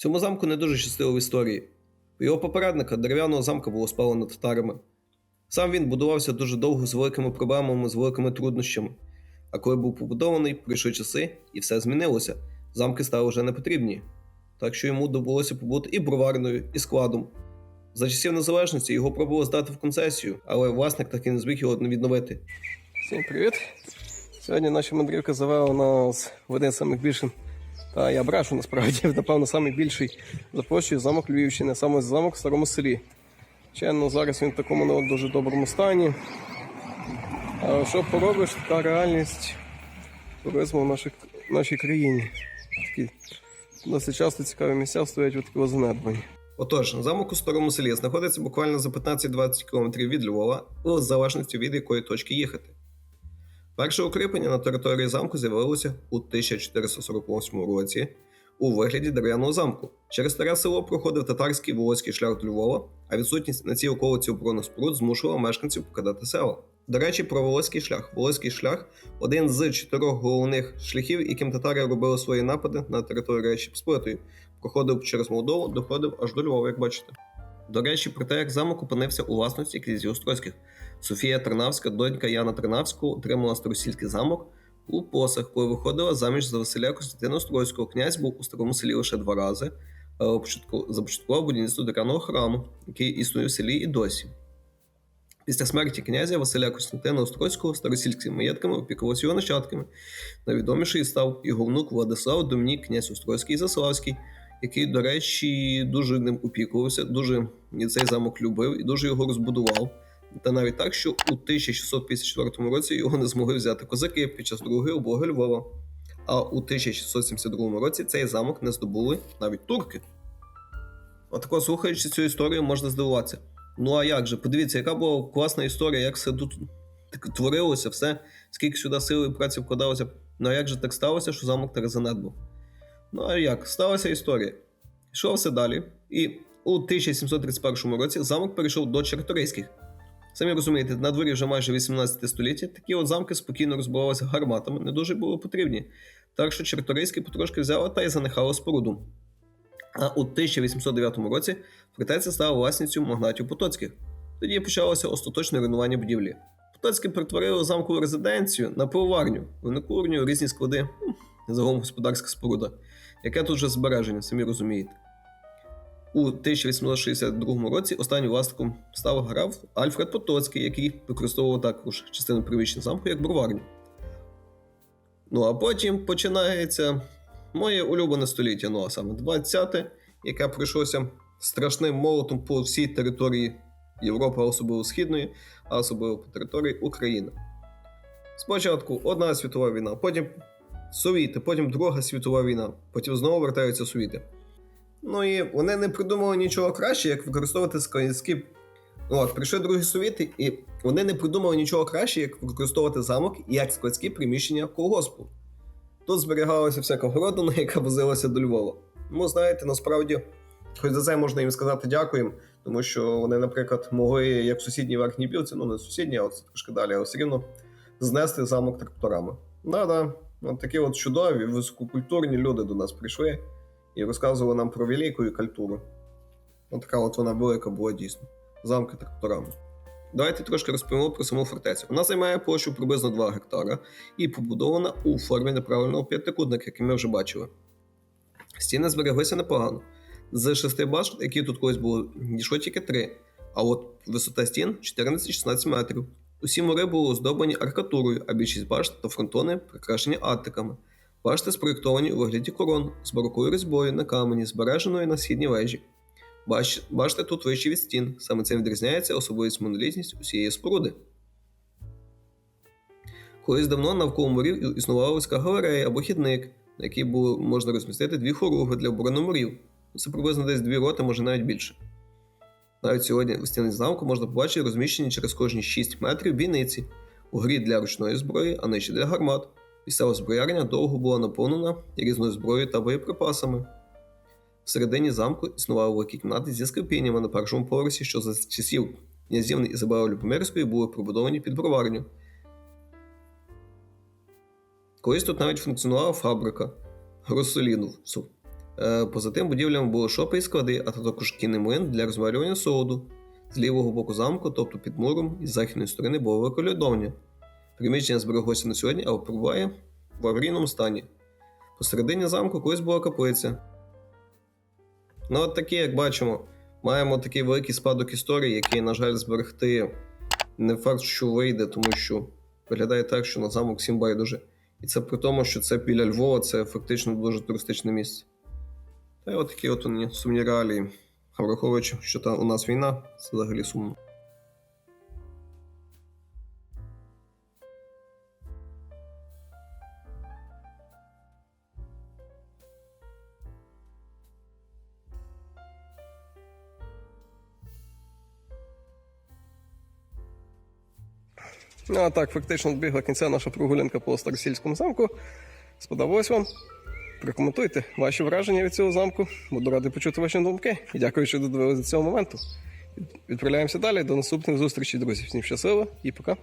Цьому замку не дуже щастило в історії. Його попередника дерев'яного замка було спалено татарами. Сам він будувався дуже довго з великими проблемами, з великими труднощами. А коли був побудований, прийшли часи, і все змінилося. Замки стали вже не потрібні. Так що йому довелося побути і броварною, і складом. За часів незалежності його пробували здати в концесію, але власник так і не зміг його відновити. Всім привіт! Сьогодні наша мандрівка завела нас в один з самих більших, та я брешу насправді, напевно, найбільший за замок Львівщини, саме замок в старому селі. Ченно, зараз він в такому ну, дуже доброму стані. А що поробиш, така реальність туризму в нашій, нашій країні. Такі досить часто цікаві місця стоять у такого занедбані. Отож, замок у старому селі знаходиться буквально за 15-20 км від Львова, у залежності від якої точки їхати. Перше укріплення на території замку з'явилося у 1448 році у вигляді дерев'яного замку. Через старе село проходив татарський волоцький шлях до Львова, а відсутність на цій околиці оборонних споруд змушувала мешканців покидати село. До речі, про Волоцький шлях. Волоцький шлях один з чотирьох головних шляхів, яким татари робили свої напади на територію Речі Посполитої. Проходив через Молдову, доходив аж до Львова, як бачите. До речі, про те, як замок опинився у власності князів Острозьких. Софія Тернавська, донька Яна Тернавського, отримала старосільський замок у посах, коли виходила заміж за Василя Костянтина Острозького. Князь був у старому селі лише два рази. але Започаткував будівництво дерев'яного храму, який існує в селі і досі. Після смерті князя Василя Костянтина Острозького старосільськими маєтками опікувався його нащадками. Найвідоміший став його внук Владислав Домнік, князь Острозький і Заславський, який, до речі, дуже ним опікувався, дуже цей замок любив і дуже його розбудував. Та навіть так, що у 1654 році його не змогли взяти козаки під час другої облоги Львова. А у 1672 році цей замок не здобули навіть турки. Отако, слухаючи цю історію, можна здивуватися. Ну а як же? Подивіться, яка була класна історія, як все тут так творилося, все, скільки сюди сили і праці вкладалося. Ну а як же так сталося, що замок так занедбав? Ну а як? Сталася історія. Йшло все далі, і у 1731 році замок перейшов до Чарторийських. Самі розумієте, на дворі вже майже 18 століття такі от замки спокійно розбивалися гарматами, не дуже були потрібні. Так що Чарторийські потрошки взяли та й занехали споруду. А у 1809 році фортеця стала власністю магнатів Потоцьких. Тоді почалося остаточне руйнування будівлі. Потоцькі перетворили замкову резиденцію на пивоварню, винокурню, різні склади, загалом господарська споруда. Яке тут вже збереження, самі розумієте. У 1862 році останнім власником став граф Альфред Потоцький, який використовував також частину приміщення замку як броварню. Ну а потім починається моє улюблене століття, ну а саме 20-те, яке пройшлося страшним молотом по всій території Європи, особливо Східної, а особливо по території України. Спочатку Одна світова війна, потім Совіти, потім Друга світова війна, потім знову вертаються Совіти. Ну і вони не придумали нічого краще, як використовувати складські. Ну, от, прийшли другі совіти, і вони не придумали нічого краще, як використовувати замок і як складські приміщення колгоспу. Тут зберігалася всяка городина, яка возилася до Львова. Ну, знаєте, насправді, хоч за це можна їм сказати дякуємо, тому що вони, наприклад, могли, як в сусідній верхній білці, ну не сусідній, а от трошки далі, але все рівно знести замок тракторами. Да-да, от такі от чудові, висококультурні люди до нас прийшли і розказували нам про велику культуру. От така от вона велика була дійсно. Замки тракторами. Давайте трошки розповімо про саму фортецю. Вона займає площу приблизно 2 гектара і побудована у формі неправильного п'ятикутника, який ми вже бачили. Стіни збереглися непогано. З шести башт, які тут колись були, дійшло тільки три, а от висота стін 14-16 метрів. Усі мури були оздоблені аркатурою, а більшість башт та фронтони прикрашені аттиками. Башти спроєктовані у вигляді корон з барокою різьбою на камені, збереженої на східній вежі. Бач, башти тут вищі від стін, саме цим відрізняється особливість монолітність усієї споруди. Колись давно навколо мурів існувала вузька галерея або хідник, на якій було можна розмістити дві хоругви для оборони мурів. Це приблизно десь дві роти, може навіть більше. Навіть сьогодні у стіни замку можна побачити розміщені через кожні 6 метрів бійниці, у грі для ручної зброї, а нижче для гармат. Місцева зброярня довго була наповнена різною зброєю та боєприпасами. Всередині замку існували великі кімнати зі скрипіннями на першому поверсі, що за часів князівни Ізабели Любомирської були побудовані під броварню. Колись тут навіть функціонувала фабрика Гросоліну. Е, Поза тим будівлями були шопи і склади, а також кінний млин для розмарювання солоду. З лівого боку замку, тобто під муром, із західної сторони була виколюдовня. Приміщення збереглося на сьогодні, але перебуває в аварійному стані. Посередині замку колись була каплиця. Ну, от такі, як бачимо, маємо такий великий спадок історії, який, на жаль, зберегти не факт, що вийде, тому що виглядає так, що на замок всім байдуже. І це при тому, що це біля Львова, це фактично дуже туристичне місце. Та й от такі от вони сумні реалії. А враховуючи, що та у нас війна, це взагалі сумно. Ну а так, фактично добігла кінця наша прогулянка по Старосільському замку. Сподобалось вам? Прокоментуйте ваші враження від цього замку. Буду радий почути ваші думки. І дякую, що додивилися до цього моменту. Відправляємося далі. До наступних зустрічей, друзі. Всім щасливо і пока.